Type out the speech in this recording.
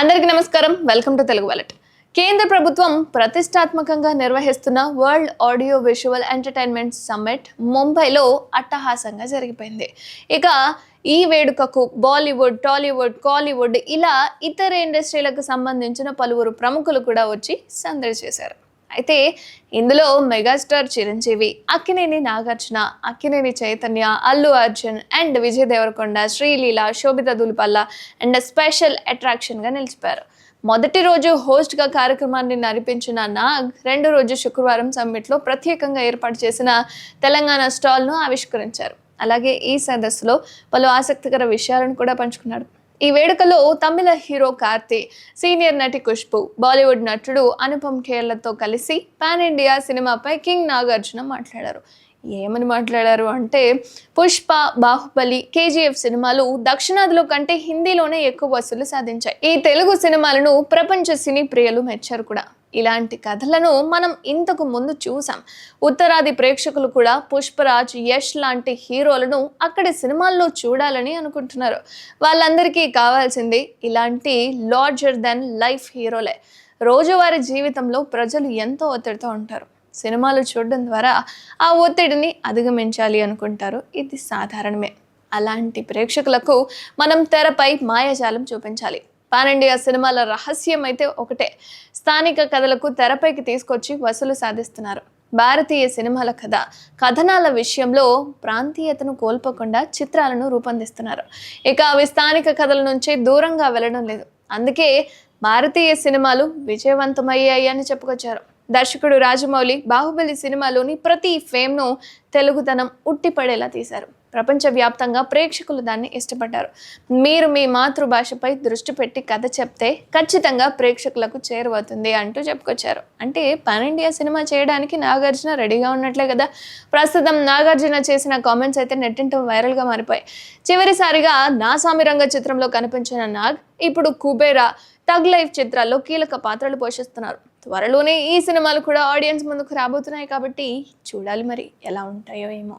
అందరికీ నమస్కారం. Welcome to Telugu wallet. కేంద్ర ప్రభుత్వం ప్రతిష్టాత్మకంగా నిర్వహిస్తున్న world audio visual entertainment summit ముంబైలో అట్టహాసంగా జరిగిపోయింది. ఇక ఈ వేడుకకు బాలీవుడ్ టాలీవుడ్ కాలీవుడ్ ఇలా ఇతర ఇండస్ట్రీలకు సంబంధించిన పలువురు ప్రముఖులు కూడా వచ్చి సందడి చేశారు. అయితే ఇందులో megastar Chiranjeevi Akkineni Nagarjuna Akkineni Chaitanya Allu Arjun and Vijay Devarakonda Sreeleela Sobhita Dhulipala and special అట్రాక్షన్గా నిలిచిపోయారు మొదటి రోజు హోస్ట్గా కార్యక్రమాన్ని నడిపించిన నాగ్ రెండు రోజు శుక్రవారం సమ్మిట్లో ప్రత్యేకంగా ఏర్పాటు చేసిన తెలంగాణ స్టాల్ను ఆవిష్కరించారు. అలాగే ఈ సదస్సులో పలు ఆసక్తికర విషయాలను కూడా పంచుకున్నాడు. ఈ వేడుకలో తమిళ హీరో కార్తీ సీనియర్ నటి ఖుష్బు బాలీవుడ్ నటుడు అనుపమ్ ఖేర్లతో కలిసి పాన్ ఇండియా సినిమాపై కింగ్ నాగార్జున మాట్లాడారు. ఏమని మాట్లాడారు అంటే పుష్ప బాహుబలి కేజీఎఫ్ సినిమాలు దక్షిణాదిలో కంటే హిందీలోనే ఎక్కువ వసూలు సాధించాయి. ఈ తెలుగు సినిమాలను ప్రపంచ సినీ ప్రియులు మెచ్చారు కూడా. ఇలాంటి కథలను మనం ఇంతకు ముందు చూసాం. ఉత్తరాది ప్రేక్షకులు కూడా పుష్పరాజ్ యష్ లాంటి హీరోలను అక్కడి సినిమాల్లో చూడాలని అనుకుంటున్నారు. వాళ్ళందరికీ కావాల్సింది ఇలాంటి లార్జర్ దెన్ లైఫ్ హీరోలే. రోజువారీ జీవితంలో ప్రజలు ఎంతో ఒత్తిడితో ఉంటారు. సినిమాలు చూడడం ద్వారా ఆ ఒత్తిడిని అధిగమించాలి అనుకుంటారు. ఇది సాధారణమే. అలాంటి ప్రేక్షకులకు మనం తెరపై మాయాజాలం చూపించాలి. పాన్ ఇండియా సినిమాల రహస్యం అయితే ఒకటే. స్థానిక కథలకు తెరపైకి తీసుకొచ్చి వసూలు సాధిస్తున్నారు. భారతీయ సినిమాల కథ కథనాల విషయంలో ప్రాంతీయతను కోల్పోకుండా చిత్రాలను రూపొందిస్తున్నారు. ఇక అవి స్థానిక కథల నుంచి దూరంగా వెళ్ళడం లేదు. అందుకే భారతీయ సినిమాలు విజయవంతమయ్యాయి అని చెప్పుకొచ్చారు. దర్శకుడు రాజమౌళి బాహుబలి సినిమాలోని ప్రతి ఫేమ్ను తెలుగుతనం ఉట్టిపడేలా తీశారు. ప్రపంచవ్యాప్తంగా ప్రేక్షకులు దాన్ని ఇష్టపడ్డారు. మీరు మీ మాతృభాషపై దృష్టి పెట్టి కథ చెప్తే ఖచ్చితంగా ప్రేక్షకులకు చేరువవుతుంది అంటూ చెప్పుకొచ్చారు. అంటే పాన్ ఇండియా సినిమా చేయడానికి నాగార్జున రెడీగా ఉన్నట్లే కదా. ప్రస్తుతం నాగార్జున చేసిన కామెంట్స్ అయితే నెట్టింట వైరల్గా మారిపోయాయి. చివరిసారిగా నా సామిరంగ చిత్రంలో కనిపించిన నాగ్ ఇప్పుడు కుబేరా తగ్ లైఫ్ చిత్రాల్లో కీలక పాత్రలు పోషిస్తున్నారు. త్వరలోనే ఈ సినిమాలు కూడా ఆడియన్స్ ముందుకు రాబోతున్నాయి కాబట్టి చూడాలి మరి ఎలా ఉంటాయో ఏమో.